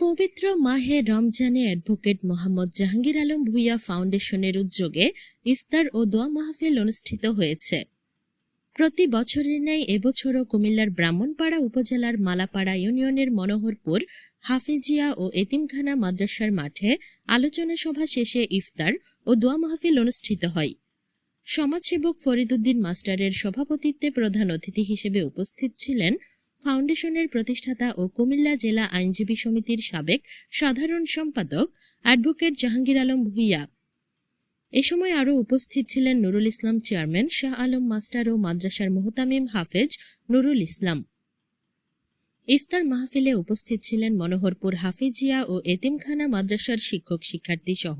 পবিত্র মাহে রমজানে অ্যাডভোকেট মোহাম্মদ জাহাঙ্গীর আলম ভুইয়া ফাউন্ডেশনের উদ্যোগে ইফতার ও দোয়া মাহফিল অনুষ্ঠিত হয়েছে। প্রতি বছরের ন্যায় এবছরও কুমিল্লার ব্রাহ্মণপাড়া উপজেলার মালাপাড়া ইউনিয়নের মনোহরপুর, হাফিজিয়া ও এতিমখানা মাদ্রাসার মাঠে আলোচনা সভা শেষে ইফতার ও দোয়া মাহফিল অনুষ্ঠিত হয়। সমাজসেবক ফরিদুদ্দিন মাস্টারের সভাপতিত্বে প্রধান অতিথি হিসেবে উপস্থিত ছিলেন ফাউন্ডেশনের প্রতিষ্ঠাতা ও কুমিল্লা জেলা আইনজীবী সমিতির সাবেক সাধারণ সম্পাদক অ্যাডভোকেট জাহাঙ্গীর আলম ভুইয়া। এ সময় আরও উপস্থিত ছিলেন নুরুল ইসলাম চেয়ারম্যান, শাহ আলম মাস্টার ও মাদ্রাসার মোহতামিম হাফেজ নুরুল ইসলাম। ইফতার মাহফিলে উপস্থিত ছিলেন মনোহরপুর হাফিজিয়া ও এতিমখানা মাদ্রাসার শিক্ষক শিক্ষার্থী সহ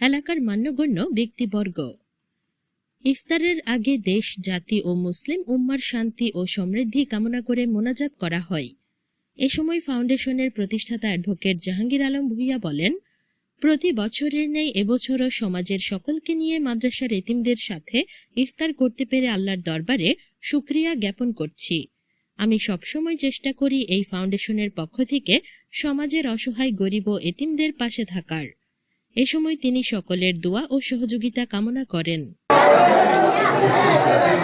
এলাকার মান্যগণ্য ব্যক্তিবর্গ। ইফতারের আগে দেশ, জাতি ও মুসলিম উম্মার শান্তি ও সমৃদ্ধি কামনা করে মোনাজাত করা হয়। এ সময় ফাউন্ডেশনের প্রতিষ্ঠাতা অ্যাডভোকেট জাহাঙ্গীর আলম ভুইয়া বলেন, প্রতি বছরের ন্যায় এবছরও সমাজের সকলকে নিয়ে মাদ্রাসার এতিমদের সাথে ইফতার করতে পেরে আল্লাহর দরবারে সুক্রিয়া জ্ঞাপন করছি। আমি সবসময় চেষ্টা করি এই ফাউন্ডেশনের পক্ষ থেকে সমাজের অসহায় গরিব ও এতিমদের পাশে থাকার। এ সময় তিনি সকলের দোয়া ও সহযোগিতা কামনা করেন। やった!